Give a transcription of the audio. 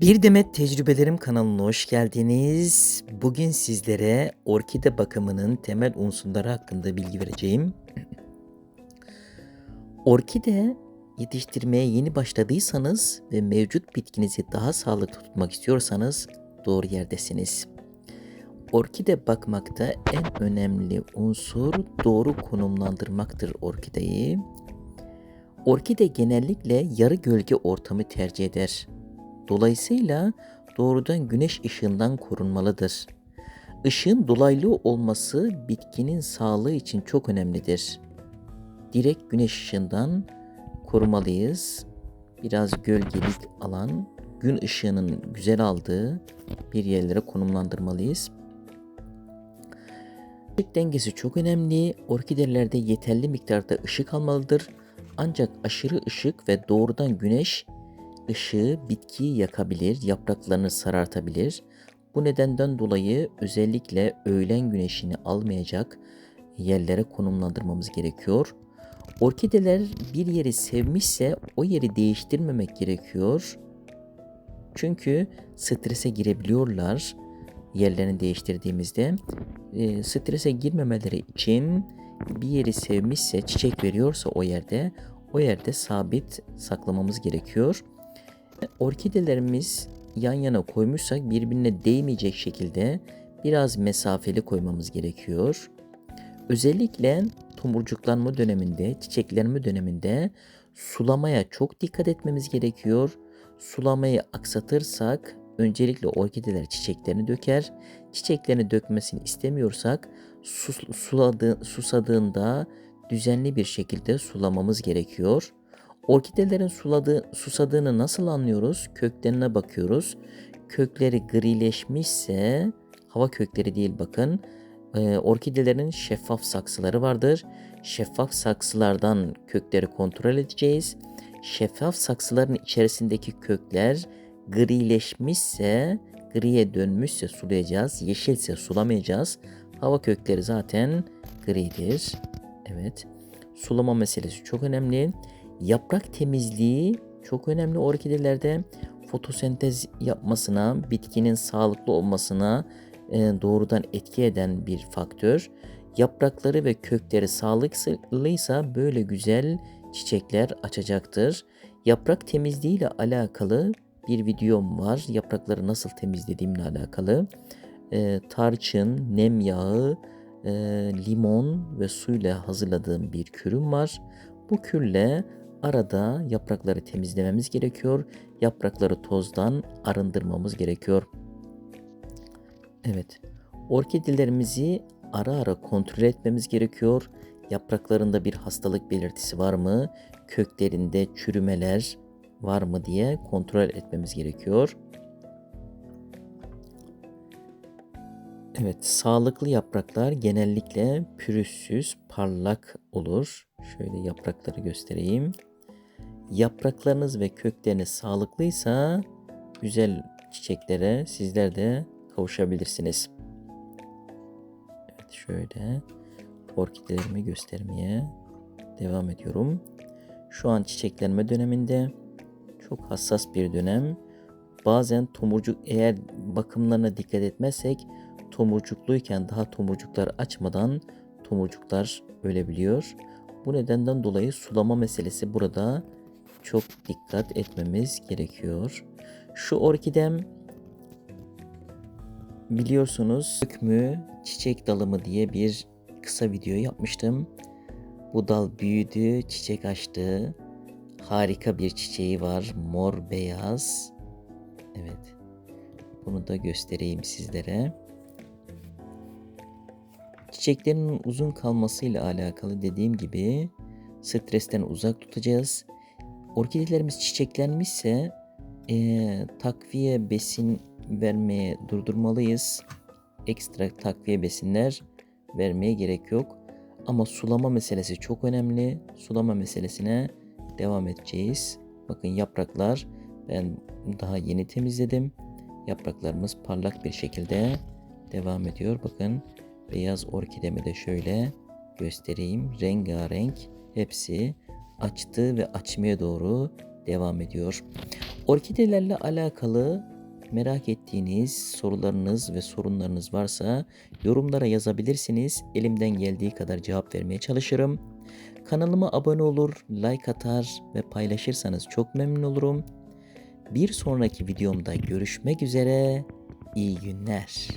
Bir Demet Tecrübelerim kanalına hoş geldiniz. Bugün sizlere orkide bakımının temel unsurları hakkında bilgi vereceğim. Orkide yetiştirmeye yeni başladıysanız ve mevcut bitkinizi daha sağlıklı tutmak istiyorsanız doğru yerdesiniz. Orkide bakmakta en önemli unsur doğru konumlandırmaktır orkideyi. Orkide genellikle yarı gölge ortamı tercih eder. Dolayısıyla doğrudan güneş ışığından korunmalıdır. Işığın dolaylı olması bitkinin sağlığı için çok önemlidir. Direkt güneş ışığından korumalıyız. Biraz gölgelik alan, gün ışığının güzel aldığı bir yerlere konumlandırmalıyız. Işık dengesi çok önemli. Orkidelerde yeterli miktarda ışık almalıdır. Ancak aşırı ışık ve doğrudan güneş ışığı bitkiyi yakabilir, yapraklarını sarartabilir. Bu nedenden dolayı özellikle öğlen güneşini almayacak yerlere konumlandırmamız gerekiyor. Orkideler bir yeri sevmişse o yeri değiştirmemek gerekiyor. Çünkü strese girebiliyorlar yerlerini değiştirdiğimizde. E, strese girmemeleri için bir yeri sevmişse, çiçek veriyorsa o yerde, o yerde sabit saklamamız gerekiyor. Orkidelerimiz yan yana koymuşsak birbirine değmeyecek şekilde biraz mesafeli koymamız gerekiyor. Özellikle tomurcuklanma döneminde, çiçeklenme döneminde sulamaya çok dikkat etmemiz gerekiyor. Sulamayı aksatırsak öncelikle orkideler çiçeklerini döker. Çiçeklerini dökmesini istemiyorsak sus, suladı, susadığında düzenli bir şekilde sulamamız gerekiyor. Orkidelerin suladığı, susadığını nasıl anlıyoruz? Köklerine bakıyoruz. Kökleri grileşmişse, hava kökleri değil bakın, e, orkidelerin şeffaf saksıları vardır. Şeffaf saksılardan kökleri kontrol edeceğiz. Şeffaf saksıların içerisindeki kökler grileşmişse, griye dönmüşse sulayacağız. Yeşilse sulamayacağız. Hava kökleri zaten gridir. Evet. Sulama meselesi çok önemli. Yaprak temizliği çok önemli orkidelerde. Fotosentez yapmasına, bitkinin sağlıklı olmasına e, doğrudan etki eden bir faktör. Yaprakları ve kökleri sağlıklıysa böyle güzel çiçekler açacaktır. Yaprak temizliği ile alakalı bir videom var. Yaprakları nasıl temizlediğimle alakalı. E, tarçın, nem yağı, e, limon ve suyla hazırladığım bir kürüm var. Bu kürle arada yaprakları temizlememiz gerekiyor. Yaprakları tozdan arındırmamız gerekiyor. Evet. Orkidelerimizi ara ara kontrol etmemiz gerekiyor. Yapraklarında bir hastalık belirtisi var mı? Köklerinde çürümeler var mı diye kontrol etmemiz gerekiyor. Evet, sağlıklı yapraklar genellikle pürüzsüz, parlak olur. Şöyle yaprakları göstereyim yapraklarınız ve kökleriniz sağlıklıysa güzel çiçeklere sizler de kavuşabilirsiniz. Evet şöyle orkidelerimi göstermeye devam ediyorum. Şu an çiçeklenme döneminde çok hassas bir dönem. Bazen tomurcuk eğer bakımlarına dikkat etmezsek tomurcukluyken daha tomurcuklar açmadan tomurcuklar ölebiliyor. Bu nedenden dolayı sulama meselesi burada çok dikkat etmemiz gerekiyor. Şu orkidem biliyorsunuz mü çiçek dalı mı diye bir kısa video yapmıştım. Bu dal büyüdü, çiçek açtı. Harika bir çiçeği var. Mor beyaz. Evet. Bunu da göstereyim sizlere. Çiçeklerin uzun kalmasıyla alakalı dediğim gibi stresten uzak tutacağız. Orkidelerimiz çiçeklenmişse e, takviye besin vermeye durdurmalıyız. Ekstra takviye besinler vermeye gerek yok. Ama sulama meselesi çok önemli. Sulama meselesine devam edeceğiz. Bakın yapraklar ben daha yeni temizledim. Yapraklarımız parlak bir şekilde devam ediyor. Bakın beyaz orkidemi de şöyle göstereyim. Rengarenk hepsi açtı ve açmaya doğru devam ediyor. Orkidelerle alakalı merak ettiğiniz sorularınız ve sorunlarınız varsa yorumlara yazabilirsiniz. Elimden geldiği kadar cevap vermeye çalışırım. Kanalıma abone olur, like atar ve paylaşırsanız çok memnun olurum. Bir sonraki videomda görüşmek üzere. İyi günler.